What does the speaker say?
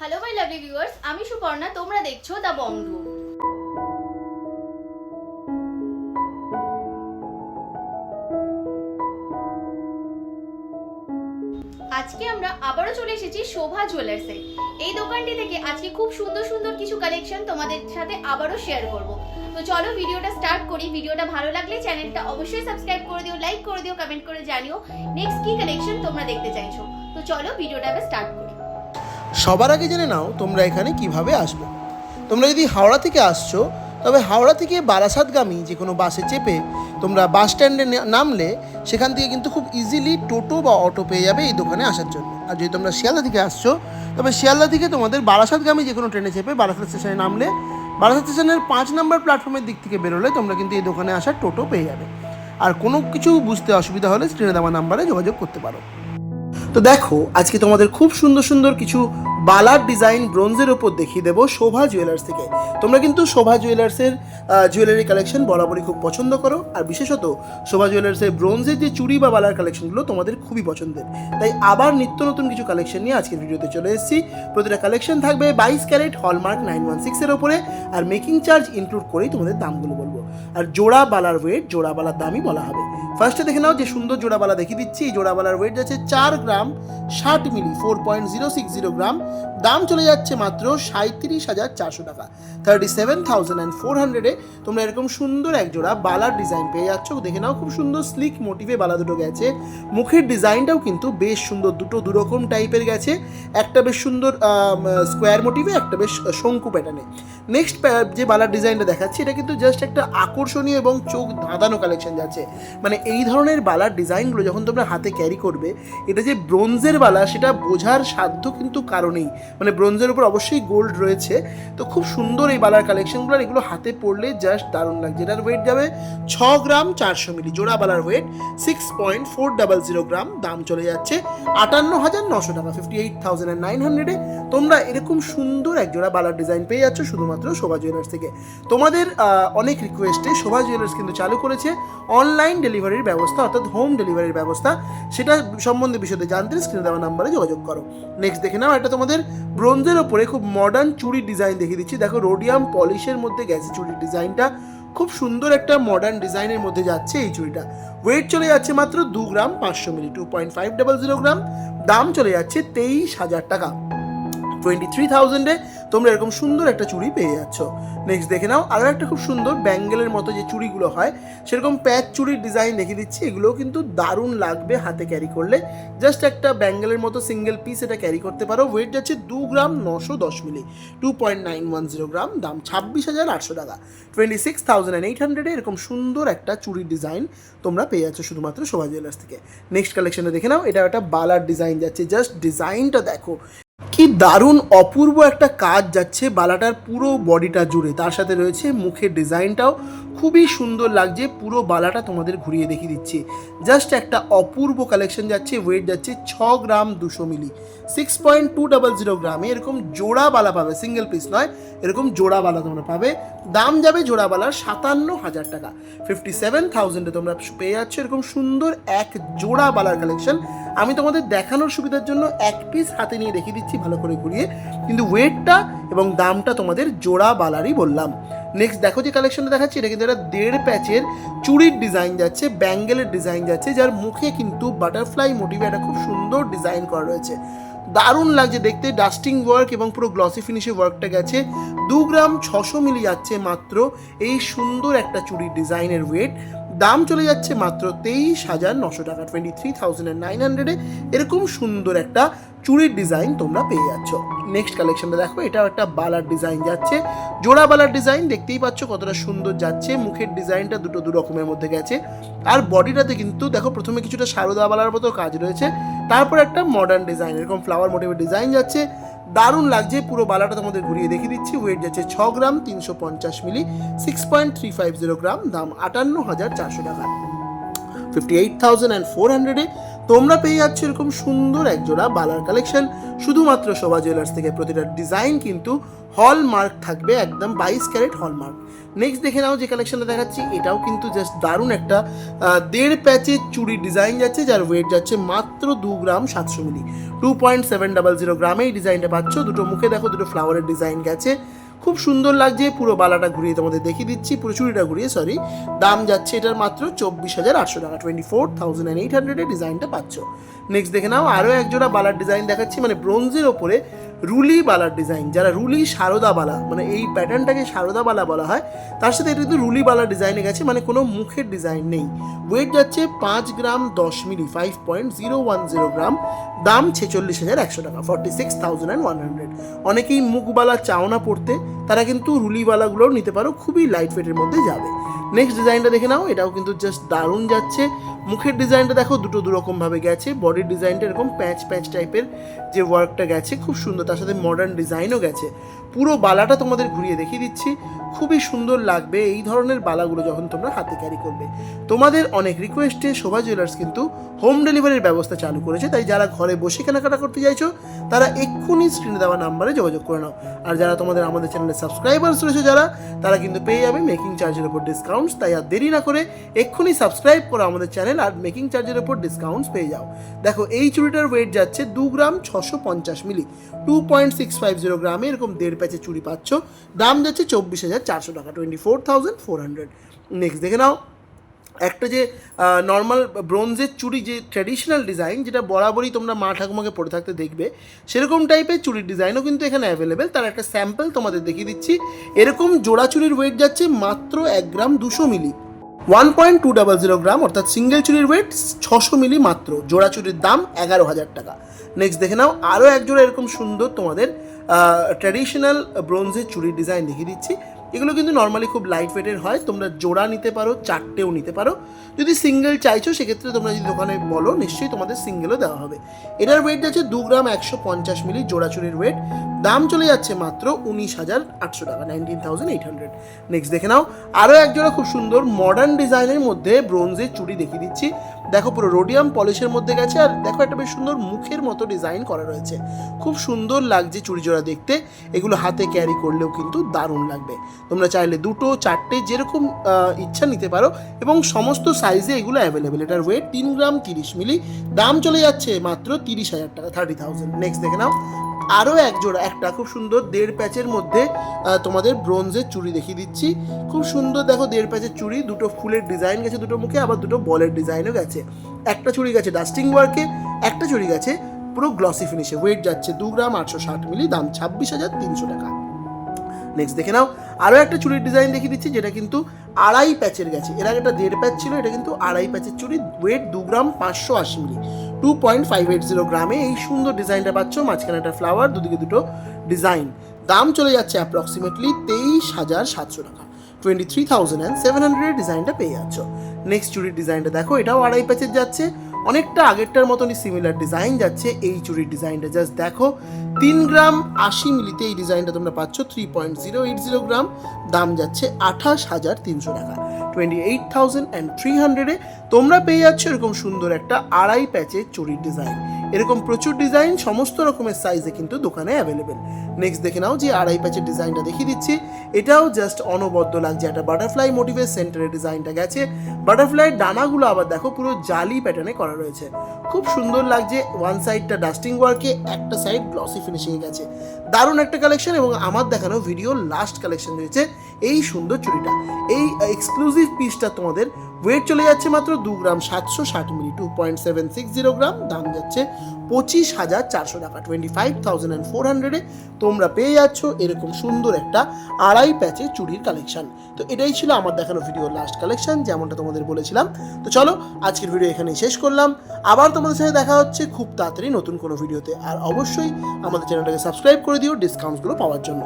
Hello my lovely viewers আমি সুপর্ণা, তোমরা দেখছ দ্য বংডু আজকে আমরা আবারও চলে এসেছি শোভা জুয়েলার্সে এই দোকানটি থেকে আজকে খুব সুন্দর সুন্দর কিছু কালেকশন তোমাদের সাথে আবারও শেয়ার করব। তো চলো ভিডিওটা স্টার্ট করি। ভিডিওটা ভালো লাগলে চ্যানেলটা অবশ্যই সাবস্ক্রাইব করে দিও লাইক করে দিও কমেন্ট করে জানিও। নেক্সট কি কালেকশন তোমরা দেখতে চাইছো? তো চলো ভিডিওটা আবার স্টার্ট করি। সবার আগে জেনে নাও তোমরা এখানে কীভাবে আসবে। তোমরা যদি হাওড়া থেকে আসছো, তবে হাওড়া থেকে বারাসাতগামী যে কোনো বাসে চেপে তোমরা বাস স্ট্যান্ডে নামলে সেখান থেকে কিন্তু খুব ইজিলি টোটো বা অটো পেয়ে যাবে এই দোকানে আসার জন্য। আর যদি তোমরা শিয়ালদা থেকে আসছো, তবে শিয়ালদা থেকে তোমাদের বারাসাতগামী যে কোনো ট্রেনে চেপে বারাসাত স্টেশনে নামলে, বারাসাত স্টেশনের পাঁচ নম্বর প্ল্যাটফর্মের দিক থেকে বেরোলে তোমরা কিন্তু এই দোকানে আসার টোটো পেয়ে যাবে। আর কোনো কিছু বুঝতে অসুবিধা হলে স্ক্রিনে দেওয়া নাম্বারে যোগাযোগ করতে পারো। তো দেখো, আজকে তোমাদের খুব সুন্দর সুন্দর কিছু বালার ডিজাইন ব্রোঞ্জের ওপর দেখিয়ে দেবো শোভা জুয়েলার্স থেকে। তোমরা কিন্তু শোভা জুয়েলার্সের জুয়েলারি কালেকশন বরাবরই খুব পছন্দ করো। আর বিশেষত শোভা জুয়েলার্সের ব্রোঞ্জের যে চুড়ি বা বালার কালেকশনগুলো তোমাদের খুবই পছন্দের। তাই আবার নিত্য নতুন কিছু কালেকশন নিয়ে আজকের ভিডিওতে চলে এসেছি। প্রতিটা কালেকশন থাকবে বাইশ ক্যারেট, হলমার্ক নাইন ওয়ান সিক্সের ওপরে। আর মেকিং চার্জ ইনক্লুড করেই তোমাদের দামগুলো বলব। আর জোড়া বালার ওয়েট জোড়া বালার দামই বলা হবে। ফার্স্টে দেখে নাও যে সুন্দর জোড়া বালা দেখিয়ে দিচ্ছি। এই জোড়াবালার ওয়েট যাচ্ছে চার গ্রাম, ষাট milli four point zero six zero gram. দাম চলে যাচ্ছে মাত্র সাঁত্রিশ হাজার চারশো টাকা। Thirty seven thousand and four হান্ড্রেডে তোমরা এরকম সুন্দর এক জোড়া বালার ডিজাইন পেয়ে যাচ্ছ। দেখে নাও খুব সুন্দর স্লিক মোটিভে বালা দুটো গেছে। মুখের ডিজাইনটাও কিন্তু বেশ সুন্দর, দুটো দুরকম টাইপের গেছে। একটা বেশ সুন্দর স্কোয়ার মোটিভে একটা বেশ শঙ্কু প্যাটার্নে নেক্সট যে বালার ডিজাইনটা দেখাচ্ছি, এটা কিন্তু জাস্ট একটা আকর্ষণীয় এবং চোখ ধাঁধানো কালেকশন যাচ্ছে। মানে এই ধরনের বালার ডিজাইনগুলো যখন তোমরা হাতে ক্যারি করবে, এটা যে ব্রোঞ্জের বালা, সেটা বোঝার সাধ্য কিন্তু কারণেই মানে ব্রোঞ্জের উপর অবশ্যই গোল্ড রয়েছে। তো খুব সুন্দর এই বালার কালেকশনগুলো আর এগুলো হাতে পড়লে জাস্ট দারুণ লাগছে। এটার ওয়েট যাবে ছ গ্রাম চারশো মিলি, জোড়া বালার weight six point four double zero gram, দাম চলে যাচ্ছে আটান্ন হাজার নশো টাকা fifty eight thousand and nine হান্ড্রেডে তোমরা এরকম সুন্দর এক জোড়া বালার ডিজাইন পেয়ে যাচ্ছ শুধুমাত্র শোভা জুয়েলার্স থেকে। তোমাদের অনেক রিকোয়েস্টে শোভা জুয়েলার্স কিন্তু চালু করেছে অনলাইন ডেলিভারির ব্যবস্থা, অর্থাৎ হোম ডেলিভারির ব্যবস্থা। সেটা সম্বন্ধে বিষয়ে জানতে স্ক্রিনে দেওয়া নাম্বারে যোগাযোগ করো। নেক্সট দেখে নাও, এটা তোমাদের ব্রোঞ্জের ওপরে খুব মডার্ন চুড়ির ডিজাইন দেখিয়ে দিচ্ছি। দেখো রোডিয়াম পলিশের মধ্যে গেছে চুড়ির ডিজাইনটা খুব সুন্দর একটা মডার্ন ডিজাইনের মধ্যে যাচ্ছে এই চুড়িটা। ওয়েট চলে যাচ্ছে মাত্র দু গ্রাম পাঁচশো milli two point five double zero gram. দাম চলে যাচ্ছে তেইশ হাজার টাকা। টোয়েন্টি থ্রি থাউজেন্ডে তোমরা এরকম সুন্দর একটা চুড়ি পেয়ে যাচ্ছ। নেক্সট দেখে নাও আরও একটা খুব সুন্দর ব্যাঙ্গেলের মতো যে চুড়িগুলো হয়, সেরকম প্যাচ চুড়ির ডিজাইন দেখে দিচ্ছি। এগুলোও কিন্তু দারুণ লাগবে হাতে ক্যারি করলে। জাস্ট একটা ব্যাঙ্গেলের মতো সিঙ্গেল পিস এটা ক্যারি করতে পারো। ওয়েট যাচ্ছে দু গ্রাম নশো দশ milli. Two point nine one zero gram, দাম ছাব্বিশ হাজার আটশো টাকা। টোয়েন্টি সিক্স থাউজেন্ড এইট হান্ড্রেডে এরকম সুন্দর একটা চুড়ির ডিজাইন তোমরা পেয়ে যাচ্ছ শুধুমাত্র শোভা জুয়েলার্স থেকে। নেক্সট কালেকশনে দেখে নাও এটা একটা বালার ডিজাইন যাচ্ছে। জাস্ট ডিজাইনটা দেখো। কি দারুণ অপূর্ব একটা কাজ যাচ্ছে বালাটার পুরো বডিটা জুড়ে। তার সাথে রয়েছে মুখের ডিজাইনটাও খুবই সুন্দর লাগছে, পুরো বালাটা তোমাদের ঘুরিয়ে দেখিয়ে দিচ্ছি। জাস্ট একটা অপূর্ব কালেকশন যাচ্ছে ওয়েট যাচ্ছে ছ গ্রাম দুশো milli. Six point two double zero গ্রামে এরকম জোড়া বালা পাবে সিঙ্গেল পিস নয়, এরকম জোড়া বালা তোমরা পাবে। দাম যাবে জোড়া বালার সাতান্ন হাজার টাকা। ফিফটি সেভেন থাউজেন্ডে তোমরা পেয়ে যাচ্ছ এরকম সুন্দর এক জোড়া বালার কালেকশন আমি তোমাদের দেখানোর সুবিধার জন্য এক পিস হাতে নিয়ে দেখিয়ে দিচ্ছি, ভালো করে ঘুরিয়ে। কিন্তু ওয়েটটা এবং দামটা তোমাদের জোড়া বালারই বললাম। নেক্সট দেখো যে কালেকশনটা দেখাচ্ছি, এটা কিন্তু একটা দেড় প্যাচের চুড়ির ডিজাইন যাচ্ছে ব্যাঙ্গেলের ডিজাইন যাচ্ছে, যার মুখে কিন্তু বাটারফ্লাই মোটিভে একটা খুব সুন্দর ডিজাইন করা রয়েছে। দারুণ লাগছে দেখতে, ডাস্টিং ওয়ার্ক এবং পুরো গ্লসি ফিনিশে ওয়ার্কটা গেছে। দু গ্রাম ছশো মিলি যাচ্ছে মাত্র এই সুন্দর একটা চুড়ির ডিজাইনের ওয়েট দাম চলে যাচ্ছে মাত্র তেইশ হাজার নশো টাকা টোয়েন্টি থ্রি থাউজেন্ড নাইন হান্ড্রেডে এরকম সুন্দর একটা চুড়ির ডিজাইন তোমরা পেয়ে যাচ্ছ। নেক্সট কালেকশনটা দেখো, এটাও একটা বালার ডিজাইন যাচ্ছে। জোড়া বালার ডিজাইন দেখতেই পাচ্ছ কতটা সুন্দর যাচ্ছে। মুখের ডিজাইনটা দুটো দু রকমের মধ্যে গেছে। আর বডিটাতে কিন্তু দেখো প্রথমে কিছুটা সারদা বালার মতো কাজ রয়েছে। তারপর একটা মডার্ন ডিজাইন এরকম ফ্লাওয়ার মোটিভের ডিজাইন যাচ্ছে। দারুণ লাগছে, পুরো বালাটা তোমাদের ঘুরিয়ে দেখিয়ে দিচ্ছি। ওয়েট যাচ্ছে ছ গ্রাম তিনশো পঞ্চাশ milli six point three five zero gram, দাম আটান্ন হাজার চারশো টাকা। Fifty eight thousand and four হান্ড্রেডে তোমরা পেয়ে যাচ্ছ এরকম সুন্দর একজোড়া বালার কালেকশন। শুধুমাত্র শোভা জুয়েলার্স থেকে প্রতিটা ডিজাইন কিন্তু হলমার্ক থাকবে, একদম বাইশ ক্যারেট হলমার্ক। নেক্সট দেখে নাও যে কালেকশনটা দেখাচ্ছি, এটাও কিন্তু জাস্ট দারুণ একটা দেড় প্যাচের চুড়ি ডিজাইন যাচ্ছে, যার ওয়েট যাচ্ছে মাত্র দু গ্রাম সাতশো milli. Two point seven double zero গ্রামে এই ডিজাইনটা পাচ্ছ। দুটো মুখে দেখো, দুটো ফ্লাওয়ারের ডিজাইন গেছে। খুব সুন্দর লাগছে, পুরো বালাটা ঘুরিয়ে তোমাদের দেখিয়ে দিচ্ছি, পুরো চুড়িটা ঘুরিয়ে সরি দাম যাচ্ছে এটার মাত্র চব্বিশ হাজার আটশো টাকা twenty four thousand and eight হান্ড্রেডের ডিজাইনটা পাচ্ছ। নেক্সট দেখে নাও, আরও একজোড়া বালার ডিজাইন দেখাচ্ছি মানে ব্রোঞ্জের ওপরে রুলি বালার ডিজাইন যারা রুলি সারদা বালা মানে এই প্যাটার্নটাকে সারদা বালা বলা হয়, তার সাথে এটা কিন্তু রুলি বালা ডিজাইনে গেছে মানে কোনো মুখের ডিজাইন নেই। ওয়েট যাচ্ছে পাঁচ গ্রাম দশ milli five point zero one zero gram, দাম ছেচল্লিশ হাজার একশো টাকা forty six thousand and one hundred অনেকেই মুখবালা চাও না পড়তে তারা কিন্তু রুলিবালাগুলোও নিতে পারো, খুবই লাইট ওয়েটের মধ্যে যাবে। নেক্সট ডিজাইনটা দেখে নাও, এটাও কিন্তু জাস্ট দারুণ যাচ্ছে। মুখের ডিজাইনটা দেখো, দুটো দুরকমভাবে গেছে। বডির ডিজাইনটা এরকম প্যাঁচ প্যাচ টাইপের যে ওয়ার্কটা গেছে, খুব সুন্দর। তার সাথে মডার্ন ডিজাইনও গেছে। পুরো বালাটা তোমাদের ঘুরিয়ে দেখিয়ে দিচ্ছি। খুবই সুন্দর লাগবে এই ধরনের বালাগুলো যখন তোমরা হাতে ক্যারি করবে। তোমাদের অনেক রিকোয়েস্টে শোভা জুয়েলার্স কিন্তু হোম ডেলিভারির ব্যবস্থা চালু করেছে, তাই যারা ঘরে বসে কেনাকাটা করতে চাইছো, তারা এক্ষুনি স্ক্রিনে দেওয়া নাম্বারে যোগাযোগ করে নাও। আর যারা তোমাদের আমাদের চ্যানেলে সাবস্ক্রাইবার্স রয়েছে যারা, তারা কিন্তু পেয়ে যাবে মেকিং চার্জের উপর ডিসকাউন্টস তাই আর দেরি না করে এক্ষুনি সাবস্ক্রাইব করো আমাদের চ্যানেল আর মেকিং চার্জের উপর ডিসকাউন্টস পেয়ে যাও। দেখো, এই চুড়িটার ওয়েট যাচ্ছে দু গ্রাম ছশো পঞ্চাশ milli two point six five zero গ্রামে এরকম দেড় প্যাচে চুড়ি পাচ্ছ, দাম যাচ্ছে চব্বিশ হাজার চারশো টাকা twenty four thousand four hundred next দেখে নাও, একটা যে নর্মাল ব্রোঞ্জের চুড়ি, যে ট্র্যাডিশনাল ডিজাইন যেটা বরাবরই তোমরা মা ঠাকুমাকে পরে থাকতে দেখবে, সেরকম টাইপের চুড়ির ডিজাইনও কিন্তু এখানে অ্যাভেলেবেল তার একটা স্যাম্পল তোমাদের দেখিয়ে দিচ্ছি। এরকম জোড়া চুড়ির ওয়েট যাচ্ছে মাত্র এক গ্রাম দুশো milli. One point two double zero gram, অর্থাৎ সিঙ্গেল চুরির ওয়েট ছশো মিলি মাত্র। জোড়া চুরির দাম এগারো হাজার টাকা। নেক্সট দেখে নাও আরও এক জোড়া এরকম সুন্দর তোমাদের ট্র্যাডিশনাল ব্রোঞ্জের চুরির ডিজাইন দেখিয়ে দিচ্ছি। এগুলো কিন্তু নর্মালি খুব লাইট ওয়েটের হয়, তোমরা জোড়া নিতে পারো, চারটেও নিতে পারো। যদি সিঙ্গেল চাইছো, সেক্ষেত্রে তোমরা যদি দোকানে বলো, নিশ্চয়ই তোমাদের সিঙ্গেলও দেওয়া হবে। এটার ওয়েট যাচ্ছে দু গ্রাম একশো পঞ্চাশ মিলি জোড়া চুরির ওয়েট দাম চলে যাচ্ছে মাত্র উনিশ হাজার আটশো টাকা nineteen thousand eight hundred next দেখে নাও, আরও এক জোড়া খুব সুন্দর মডার্ন ডিজাইনের মধ্যে ব্রোঞ্জের চুড়ি দেখিয়ে দিচ্ছি। দেখো পুরো রোডিয়াম পলিশের মধ্যে গেছে আর দেখো একটা বেশ সুন্দর মুখের মতো ডিজাইন করা রয়েছে। খুব সুন্দর লাগছে চুড়ি জোড়া দেখতে। এগুলো হাতে ক্যারি করলেও কিন্তু দারুণ লাগবে। তোমরা চাইলে দুটো, চারটে যেরকম ইচ্ছা নিতে পারো এবং সমস্ত সাইজে এগুলো অ্যাভেলেবেল এটার ওয়েট তিন গ্রাম তিরিশ মিলি। দাম চলে যাচ্ছে মাত্র তিরিশ হাজার টাকা থার্টি থাউজেন্ড নেক্সট দেখে নাও। আরও এক জোড়া, একটা খুব সুন্দর দেড় প্যাচের মধ্যে তোমাদের ব্রোঞ্জের চুড়ি দেখিয়ে দিচ্ছি। খুব সুন্দর দেখো দেড় প্যাচের চুড়ি, দুটো ফুলের ডিজাইন গেছে দুটো মুখে, আবার দুটো বলের ডিজাইনও গেছে। একটা চুড়ি গেছে ডাস্টিং ওয়ার্কে একটা চুড়ি গেছে পুরো গ্লসি ফিনিশে ওয়েট যাচ্ছে দু গ্রাম আটশো ষাট মিলি, দাম ছাব্বিশ হাজার তিনশো টাকা। নেক্সট দেখে নাও আরও একটা চুড়ির ডিজাইন দেখিয়ে দিচ্ছি, যেটা কিন্তু আড়াই প্যাচের গেছে। এর আগে একটা দেড় প্যাচ ছিল, এটা কিন্তু আড়াই প্যাচের চুড়ি ওয়েট দু গ্রাম পাঁচশো আশি milli. Two point five eight zero গ্রামে এই সুন্দর ডিজাইনটা পাচ্ছ, মাঝখানে একটা ফ্লাওয়ার দুদিকে দুটো ডিজাইন দাম চলে যাচ্ছে অ্যাপ্রক্সিমেটলি তেইশ হাজার সাতশো টাকা। Twenty three thousand and seven হান্ড্রেডের ডিজাইনটা পেয়ে যাচ্ছ। নেক্সট চুড়ির ডিজাইনটা দেখো, এটাও আড়াই প্যাচের যাচ্ছে। অনেকটা আগেরটার মতনই সিমিলার ডিজাইন যাচ্ছে, এই চুরির ডিজাইনটা জাস্ট দেখো তিন গ্রাম আশি মিলিতে এই ডিজাইনটা তোমরা পাচ্ছ three point zero eight zero gram. দাম যাচ্ছে আঠাশ হাজার তিনশো টাকা। Twenty eight thousand and three হান্ড্রেডে তোমরা পেয়ে যাচ্ছ এরকম সুন্দর একটা আড়াই প্যাচের চুড়ির ডিজাইন। এরকম প্রচুর ডিজাইন, সমস্ত রকমের সাইজে কিন্তু দোকানে অ্যাভেলেবেল নেক্সট দেখে নাও যে আড়াই প্যাচের ডিজাইনটা দেখিয়ে দিচ্ছি। এটাও জাস্ট অনবদ্য লাগছে। একটা বাটারফ্লাই মোটিভের সেন্টারের ডিজাইনটা গেছে। বাটারফ্লাইয়ের ডানাগুলো আবার দেখো, পুরো জালি প্যাটার্নে করা রয়েছে। খুব সুন্দর লাগছে। ওয়ান সাইডটা ডাস্টিং ওয়ার্কে একটা সাইড গ্লসি ফিনিশিংয়ে গেছে। দারুণ একটা কালেকশন এবং আমার দেখানো ভিডিও লাস্ট কালেকশন রয়েছে এই সুন্দর চুড়িটা। এই এক্সক্লুসিভ পিসটা তোমাদের ওয়েট চলে যাচ্ছে মাত্র দু গ্রাম সাতশো ষাট milli two point seven six zero gram, দাম যাচ্ছে পঁচিশ হাজার চারশো টাকা twenty five thousand and four হান্ড্রেডে তোমরা পেয়ে যাচ্ছ এরকম সুন্দর একটা আড়াই প্যাচে চুড়ির কালেকশন তো এটাই ছিল আমার দেখানো ভিডিওর লাস্ট কালেকশন যেমনটা তোমাদের বলেছিলাম। তো চলো, আজকের ভিডিও এখানেই শেষ করলাম। আবার তোমাদের সাথে দেখা হচ্ছে খুব তাড়াতাড়ি নতুন কোনো ভিডিওতে আর অবশ্যই আমাদের চ্যানেলটাকে সাবস্ক্রাইব করে দিও ডিসকাউন্টসগুলো পাওয়ার জন্য।